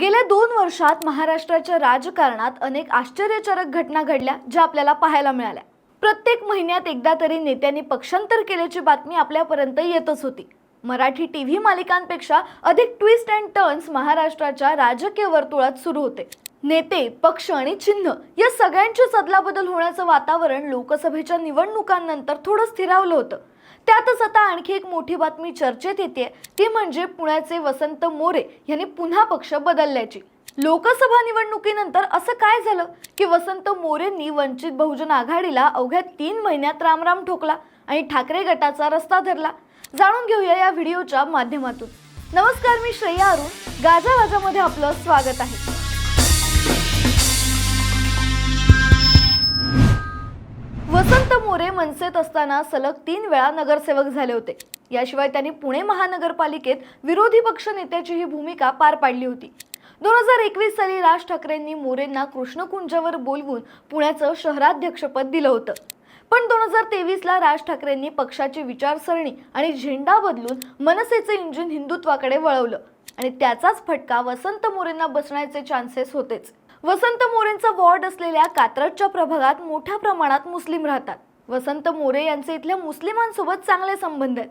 गेल्या दोन वर्षात महाराष्ट्राच्या राजकारणात अनेक आश्चर्यचरक घटना घडल्या ज्या आपल्याला पाहायला मिळाल्या. प्रत्येक महिन्यात एकदा तरी नेत्यांनी पक्षांतर केल्याची बातमी आपल्यापर्यंत येतच होती. मराठी टीव्ही मालिकांपेक्षा अधिक ट्विस्ट अँड टर्न्स महाराष्ट्राच्या राजकीय वर्तुळात सुरू होते. नेते पक्ष आणि चिन्ह या सगळ्यांची अदलाबदल होण्याचं वातावरण लोकसभेच्या निवडणुकांनंतर थोडं स्थिरावलं होतं. त्यातच आता आणखी एक मोठी बातमी चर्चेत येते. ती म्हणजे पुण्याचे वसंत मोरे यांनी पुन्हा पक्ष बदलल्याची. लोकसभा निवडणुकीनंतर असं काय झालं? की वसंत मोरेंनी वंचित बहुजन आघाडीला अवघ्या तीन महिन्यात रामराम ठोकला आणि ठाकरे गटाचा रस्ता धरला. जाणून घेऊया या व्हिडिओच्या माध्यमातून. नमस्कार मी श्रेया अरुण. गाजावाजामध्ये आपलं स्वागत आहे. वसंत मोरे मनसेत असताना सलग तीन वेळा नगरसेवक झाले होते. याशिवाय त्यांनी पुणे महानगरपालिकेत विरोधी पक्ष नेत्याची ही भूमिका पार पाडली होती. दोन हजार एकवीस साली राज ठाकरेंनी मोरेंना कृष्णकुंजावर बोलवून पुण्याचं शहराध्यक्षपद दिलं होतं. पण दोन हजार तेवीसला राज ठाकरेंनी पक्षाची विचारसरणी आणि झेंडा बदलून मनसेचं इंजिन हिंदुत्वाकडे वळवलं आणि त्याचाच फटका वसंत मोरेंना बसण्याचे चान्सेस होतेच. वसंत मोरेंचा वॉर्ड असलेल्या कात्रजच्या प्रभागात मोठ्या प्रमाणात मुस्लिम राहतात. वसंत मोरे यांचे इथल्या मुस्लिमांसोबत चांगले संबंध आहेत.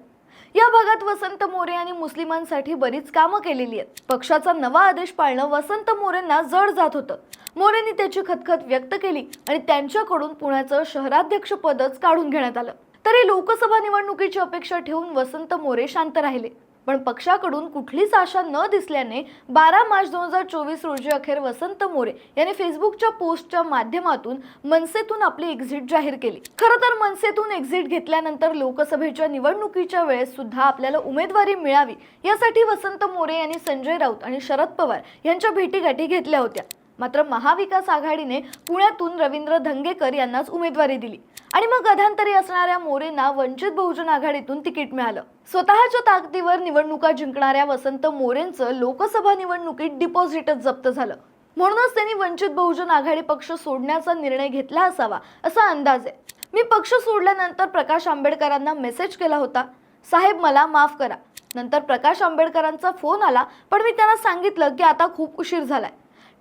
या भागात वसंत मोरे यांनी मुस्लिमांसाठी बरीच कामं केलेली आहेत. पक्षाचा नवा आदेश पाळणं वसंत मोरेंना जड जात होतं. मोरेंनी त्याची खतखत व्यक्त केली आणि त्यांच्याकडून पुण्याचं शहराध्यक्षपदच काढून घेण्यात आलं. तरी लोकसभा निवडणुकीची अपेक्षा ठेवून वसंत मोरे शांत राहिले. पण पक्षाकडून कुठलीच आशा न दिसल्याने बारा मार्च दोन हजार चोवीस रोजी अखेर वसंत मोरे यांनी फेसबुकच्या पोस्टच्या माध्यमातून मनसेतून आपली एक्झिट जाहीर केली. खरं तर मनसेतून एक्झिट घेतल्यानंतर लोकसभेच्या निवडणुकीच्या वेळेस सुद्धा आपल्याला उमेदवारी मिळावी यासाठी वसंत मोरे यांनी संजय राऊत आणि शरद पवार यांच्या भेटीगाठी घेतल्या होत्या. मात्र महाविकास आघाडीने पुण्यातून रवींद्र धंगेकर यांनाच उमेदवारी दिली. आणि मग अधांतरी असणाऱ्या मोरेंना वंचित बहुजन आघाडीतून तिकीट मिळालं. स्वतःच्या ताकदीवर निवडणुका जिंकणाऱ्या वसंत मोरेंचं लोकसभा निवडणुकीत डिपॉझिटच जप्त झालं. म्हणूनच त्यांनी वंचित बहुजन आघाडी पक्ष सोडण्याचा निर्णय घेतला असावा असा अंदाज आहे. मी पक्ष सोडल्यानंतर प्रकाश आंबेडकरांना मेसेज केला होता. साहेब मला माफ करा. नंतर प्रकाश आंबेडकरांचा फोन आला पण मी त्यांना सांगितलं की आता खूप उशीर झालाय.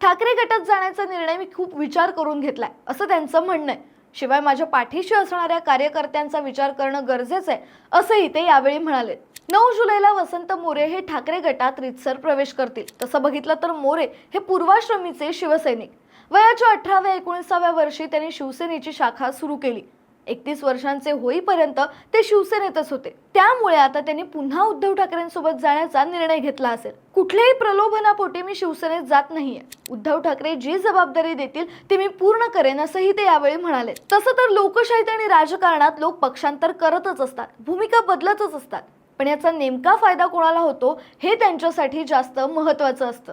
ठाकरे गटात जाण्याचा निर्णय मी खूप विचार करून घेतलाय असं त्यांचं म्हणणं आहे. शिवाय माझ्या पाठीशी असणाऱ्या कार्यकर्त्यांचा विचार करणं गरजेचं आहे असंही ते यावेळी म्हणाले. नऊ जुलैला वसंत मोरे हे ठाकरे गटात रितसर प्रवेश करतील. तसं बघितलं तर मोरे हे पूर्वाश्रमीचे शिवसैनिक. वयाच्या अठराव्या एकोणीसाव्या वर्षी त्यांनी शिवसेनेची शाखा सुरू केली. एकतीस वर्षांचे होईपर्यंत ते शिवसेनेतच होते. त्यामुळे आता त्यांनी पुन्हा उद्धव ठाकरेंसोबत जाण्याचा निर्णय घेतला असेल. कुठल्याही प्रलोभनापोटी मी शिवसेनेत जात नाहीये. उद्धव ठाकरे जी जबाबदारी देतील ती मी पूर्ण करेन असंही ते यावेळी म्हणाले. तसं तर लोकशाहीत आणि राजकारणात लोक पक्षांतर करतच असतात भूमिका बदलतच असतात. पण याचा नेमका फायदा कोणाला होतो हे त्यांच्यासाठी जास्त महत्वाचं असतं.